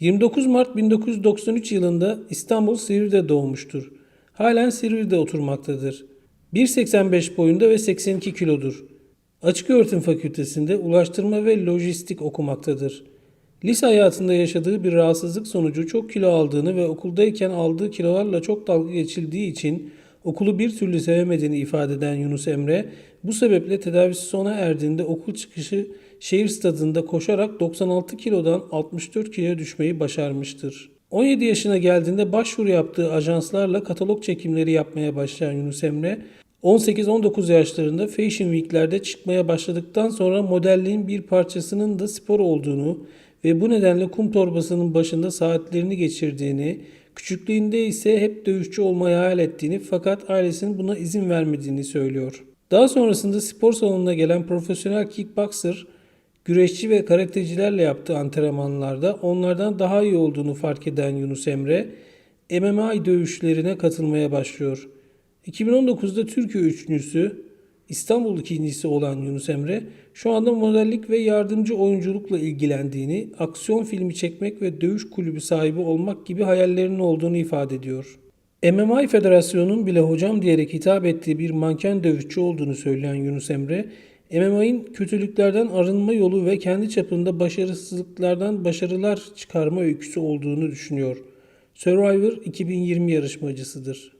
29 Mart 1993 yılında İstanbul Silivri'de doğmuştur. Halen Silivri'de oturmaktadır. 1.85 boyunda ve 82 kilodur. Açık Öğretim Fakültesinde ulaştırma ve lojistik okumaktadır. Lise hayatında yaşadığı bir rahatsızlık sonucu çok kilo aldığını ve okuldayken aldığı kilolarla çok dalga geçildiği için okulu bir türlü sevemediğini ifade eden Yunus Emre, bu sebeple tedavisi sona erdiğinde okul çıkışı şehir stadında koşarak 96 kilodan 64 kiloya düşmeyi başarmıştır. 17 yaşına geldiğinde başvuru yaptığı ajanslarla katalog çekimleri yapmaya başlayan Yunus Emre, 18-19 yaşlarında Fashion Week'lerde çıkmaya başladıktan sonra modelliğin bir parçasının da spor olduğunu ve bu nedenle kum torbasının başında saatlerini geçirdiğini, küçüklüğünde ise hep dövüşçü olmayı hayal ettiğini fakat ailesinin buna izin vermediğini söylüyor. Daha sonrasında spor salonuna gelen profesyonel kickboxer, güreşçi ve karatecilerle yaptığı antrenmanlarda onlardan daha iyi olduğunu fark eden Yunus Emre, MMA dövüşlerine katılmaya başlıyor. 2019'da Türkiye üçüncüsü, İstanbul ikincisi olan Yunus Emre, şu anda modellik ve yardımcı oyunculukla ilgilendiğini, aksiyon filmi çekmek ve dövüş kulübü sahibi olmak gibi hayallerinin olduğunu ifade ediyor. MMA Federasyonu'nun bile hocam diyerek hitap ettiği bir manken dövüşçü olduğunu söyleyen Yunus Emre, MMA'in kötülüklerden arınma yolu ve kendi çapında başarısızlıklardan başarılar çıkarma öyküsü olduğunu düşünüyor. Survivor 2020 yarışmacısıdır.